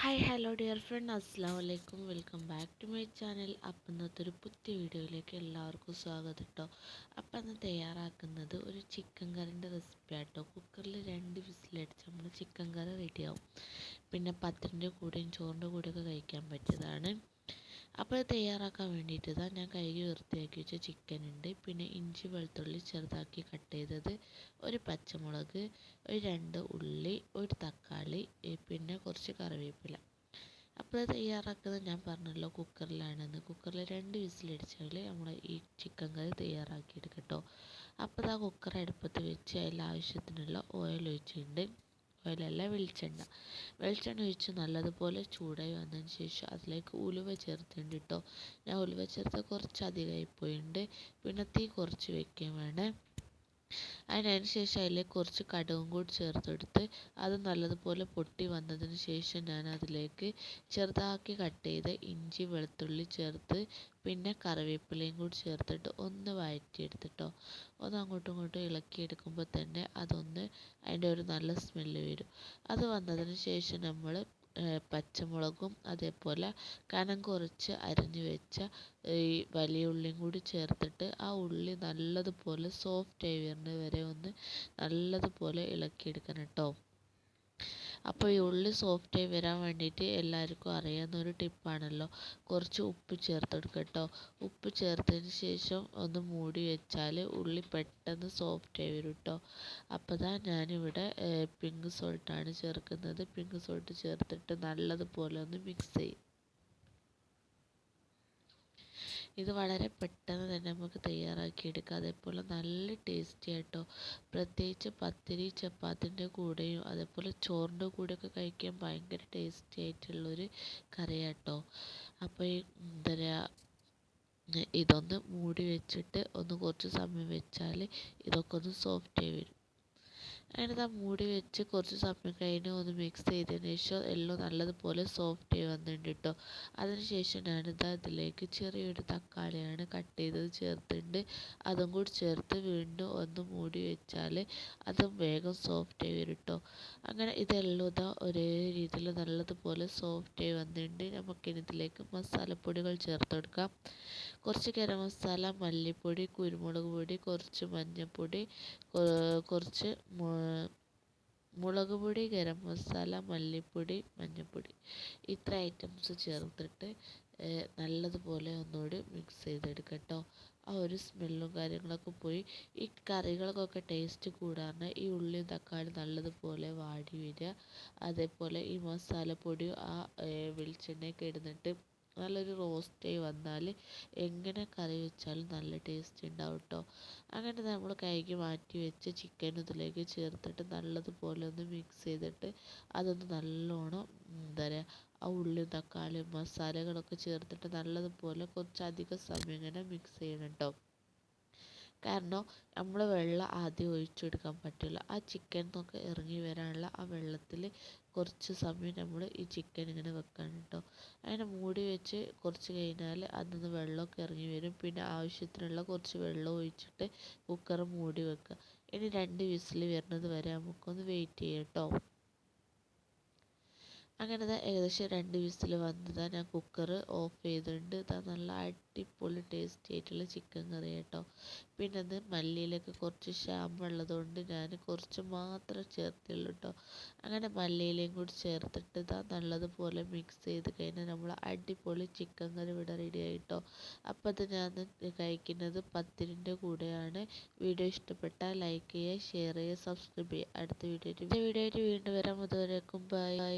Hi hello dear friend അസ്സാം വലൈക്കും welcome back to my channel അപ്പം ഇന്നത്തെ ഒരു പുതിയ വീഡിയോയിലേക്ക് എല്ലാവർക്കും സ്വാഗതം കേട്ടോ അപ്പം അന്ന് തയ്യാറാക്കുന്നത് ഒരു ചിക്കൻ കറിന്റെ റെസിപ്പി ആട്ടോ. കുക്കറിൽ രണ്ട് വിസിലടിച്ച് നമ്മൾ ചിക്കൻ കറി റെഡിയാവും പിന്നെ പത്തിന്റെ കൂടെയും ചോറിന്റെ കൂടെയൊക്കെ കഴിക്കാൻ പറ്റിയതാണ്. അപ്പോൾ തയ്യാറാക്കാൻ വേണ്ടിയിട്ട് ഇതാ ഞാൻ കഴുകി വൃത്തിയാക്കി വെച്ച ചിക്കൻ ഉണ്ട്. പിന്നെ ഇഞ്ചി വെളുത്തുള്ളി ചെറുതാക്കി കട്ട് ചെയ്തത് ഒരു പച്ചമുളക് ഒരു രണ്ട് ഉള്ളി ഒരു തക്കാളി പിന്നെ കുറച്ച് കറിവേപ്പില. അപ്പോൾ തയ്യാറാക്കുന്നത് ഞാൻ പറഞ്ഞല്ലോ കുക്കറിലാണെന്ന്. കുക്കറിൽ രണ്ട് വിസിലടിച്ചാൽ നമ്മൾ ഈ ചിക്കൻ കറി തയ്യാറാക്കിയെടുക്കട്ടോ കേട്ടോ. അപ്പോൾ ആ കുക്കർ അടുപ്പത്ത് വെച്ച് അതിൽ ആവശ്യത്തിനുള്ള ഓയിൽ ഒഴിച്ചിട്ടുണ്ട്. ഓയിലല്ല വെളിച്ചെണ്ണ. വെളിച്ചെണ്ണ ഒഴിച്ച് നല്ലതുപോലെ ചൂടായി വന്നതിന് ശേഷം അതിലേക്ക് ഉലുവ ചേർത്തിട്ടുണ്ട് കേട്ടോ ഞാൻ ഉലുവ ചേർത്ത് കുറച്ച് അധികമായി പോയിട്ടുണ്ട്. പിന്നെ തീ കുറച്ച് വെക്കുകയും വേണേ. അതിന് ശേഷം അതിലേക്ക് കുറച്ച് കടുകും കൂടി ചേർത്തെടുത്ത് അത് നല്ലതുപോലെ പൊട്ടി വന്നതിന് ശേഷം ഞാൻ അതിലേക്ക് ചെറുതാക്കി കട്ട് ചെയ്ത് ഇഞ്ചി വെളുത്തുള്ളി ചേർത്ത് പിന്നെ കറിവേപ്പിലയും കൂടി ചേർത്തിട്ട് ഒന്ന് വഴറ്റിയെടുത്തിട്ടോ. ഒന്ന് അങ്ങോട്ടും ഇങ്ങോട്ടും ഇളക്കിയെടുക്കുമ്പോൾ തന്നെ അതൊന്ന് അതിന്റെ ഒരു നല്ല സ്മെല്ല് വരും. അത് വന്നതിന് ശേഷം നമ്മൾ പച്ചമുളകും അതേപോലെ കനം കുറച്ച് അരിഞ്ഞു വെച്ച ഈ വലിയ ഉള്ളിയും കൂടി ചേർത്തിട്ട് ആ ഉള്ളി നല്ലതുപോലെ സോഫ്റ്റ് ആയി വരുന്നത് വരെ ഒന്ന് നല്ലതുപോലെ ഇളക്കിയെടുക്കണം കേട്ടോ അപ്പോൾ ഈ ഉള്ളി സോഫ്റ്റായി വരാൻ വേണ്ടിയിട്ട് എല്ലാവർക്കും അറിയാവുന്ന ഒരു ടിപ്പാണല്ലോ കുറച്ച് ഉപ്പ് ചേർത്തെടുക്കുക കേട്ടോ ഉപ്പ് ചേർത്തതിന് ശേഷം ഒന്ന് മൂടി വെച്ചാൽ ഉള്ളി പെട്ടെന്ന് സോഫ്റ്റായി വരും കേട്ടോ അപ്പോൾ ദാ ഞാനിവിടെ പിങ്ക് സോൾട്ടാണ് ചേർക്കുന്നത്. പിങ്ക് സോൾട്ട് ചേർത്തിട്ട് നല്ലതുപോലെ ഒന്ന് മിക്സ് ചെയ്യും. ഇത് വളരെ പെട്ടെന്ന് തന്നെ നമുക്ക് തയ്യാറാക്കി തയ്യാറാക്കിയെടുക്കാം അതേപോലെ നല്ല ടേസ്റ്റി ആയിട്ടോ പ്രത്യേകിച്ച് പത്തിരി ചപ്പാത്തിന്റെ കൂടെയും അതേപോലെ ചോറിന്റെ കൂടെയൊക്കെ കഴിക്കാൻ ഭയങ്കര ടേസ്റ്റി ആയിട്ടുള്ളൊരു കറിയാട്ടോ. അപ്പോൾ എന്താ പറയുക ഇതൊന്ന് മൂടി വെച്ചിട്ട് ഒന്ന് കുറച്ച് സമയം വെച്ചാൽ ഇതൊക്കെ ഒന്ന് സോഫ്റ്റ് ആയി വരും. ആ മൂടി വെച്ച് കുറച്ച് സമയം കഴിഞ്ഞ് ഒന്ന് മിക്സ് ചെയ്തതിന് ശേഷം എല്ലാം നല്ലതുപോലെ സോഫ്റ്റ് വന്നിട്ടുണ്ട് കേട്ടോ അതിന് ശേഷം ഞാനിത് അതിലേക്ക് ചെറിയൊരു തക്കാളിയാണ് കട്ട് ചെയ്തത് ചേർത്തിട്ടുണ്ട്. അതും കൂടി ചേർത്ത് വീണ്ടും ഒന്ന് മൂടി വെച്ചാൽ അതും വേഗം സോഫ്റ്റ് ആയി വരും കേട്ടോ അങ്ങനെ ഇതെല്ലാം ഇതാ ഒരേ രീതിയിൽ നല്ലതുപോലെ സോഫ്റ്റ് ആയി വന്നിട്ടുണ്ട്. നമുക്കിനി ഇതിലേക്ക് മസാലപ്പൊടികൾ ചേർത്ത് കൊടുക്കാം. കുറച്ച് ഗരം മസാല മല്ലിപ്പൊടി കുരുമുളക് പൊടി കുറച്ച് മഞ്ഞൾപ്പൊടി കുറച്ച് മുളക് പൊടി ഗരം മസാല മല്ലിപ്പൊടി മഞ്ഞൾപ്പൊടി ഇത്ര ഐറ്റംസ് ചേർത്തിട്ട് നല്ലതുപോലെ ഒന്നുകൂടി മിക്സ് ചെയ്തെടുക്കുക കേട്ടോ ആ ഒരു സ്മെല്ലും കാര്യങ്ങളൊക്കെ പോയി. ഈ കറികൾക്കൊക്കെ ടേസ്റ്റ് കൂടാറിന് ഈ ഉള്ളിയും തക്കാളി നല്ലതുപോലെ വാടി വരിക. അതേപോലെ ഈ മസാലപ്പൊടിയും ആ വെളിച്ചെണ്ണയൊക്കെ ഇടുന്നിട്ട് നല്ലൊരു റോസ്റ്റായി വന്നാൽ എങ്ങനെ കറി വെച്ചാലും നല്ല ടേസ്റ്റ് ഉണ്ടാവും കേട്ടോ അങ്ങനെ നമ്മൾ കഴുകി മാറ്റി വെച്ച് ചിക്കൻ ഇതിലേക്ക് ചേർത്തിട്ട് നല്ലതുപോലെ ഒന്ന് മിക്സ് ചെയ്തിട്ട് അതൊന്ന് നല്ലോണം എന്താ പറയുക ആ ഉള്ളിയും തക്കാളിയും മസാലകളൊക്കെ ചേർത്തിട്ട് നല്ലതുപോലെ കുറച്ചധികം സമയം ഇങ്ങനെ മിക്സ് ചെയ്യണം കേട്ടോ കാരണം നമ്മൾ വെള്ളം ആദ്യം ഒഴിച്ചെടുക്കാൻ പറ്റില്ല. ആ ചിക്കൻ നിന്നൊക്കെ ഇറങ്ങി വരാനുള്ള ആ വെള്ളത്തിൽ കുറച്ച് സമയം നമ്മൾ ഈ ചിക്കൻ ഇങ്ങനെ വെക്കണം കേട്ടോ അങ്ങനെ മൂടി വെച്ച് കുറച്ച് കഴിഞ്ഞാൽ അതിൽ നിന്ന് വെള്ളമൊക്കെ ഇറങ്ങി വരും. പിന്നെ ആവശ്യത്തിനുള്ള കുറച്ച് വെള്ളം ഒഴിച്ചിട്ട് കുക്കർ മൂടി വെക്കുക. ഇനി രണ്ട് വിസിൽ വരുന്നത് വരെ നമുക്കൊന്ന് വെയിറ്റ് ചെയ്യാം കേട്ടോ അങ്ങനെ ദാ ഏകദേശം രണ്ട് വിസിൽ വന്നതാ. ഞാൻ കുക്കർ ഓഫ് ചെയ്തിട്ടുണ്ട്. ഇതാ നല്ല അടിപൊളി ടേസ്റ്റി ആയിട്ടുള്ള ചിക്കൻ കറി കേട്ടോ. പിന്നെ അത് മല്ലിയിലൊക്കെ കുറച്ച് കൊണ്ട് ഞാൻ കുറച്ച് മാത്രം ചേർത്തുള്ളൂ കേട്ടോ. അങ്ങനെ മല്ലിയിലയും കൂടി ചേർത്തിട്ട് ഇതാ നല്ലതുപോലെ മിക്സ് ചെയ്ത് കഴിഞ്ഞാൽ നമ്മൾ അടിപൊളി ചിക്കൻ കറി ഇവിടെ റെഡി ആയിട്ടോ അപ്പോൾ അത് ഞാൻ കഴിക്കുന്നത് പത്തിരിന്റെ കൂടെയാണ്. വീഡിയോ ഇഷ്ടപ്പെട്ടാൽ ലൈക്ക് ചെയ്യുക ഷെയർ ചെയ്യുക സബ്സ്ക്രൈബ് ചെയ്യുക. അടുത്ത വീഡിയോ വീഡിയോ ആയിട്ട് വീണ്ടും വരാം. അതുവരേക്കും ബൈ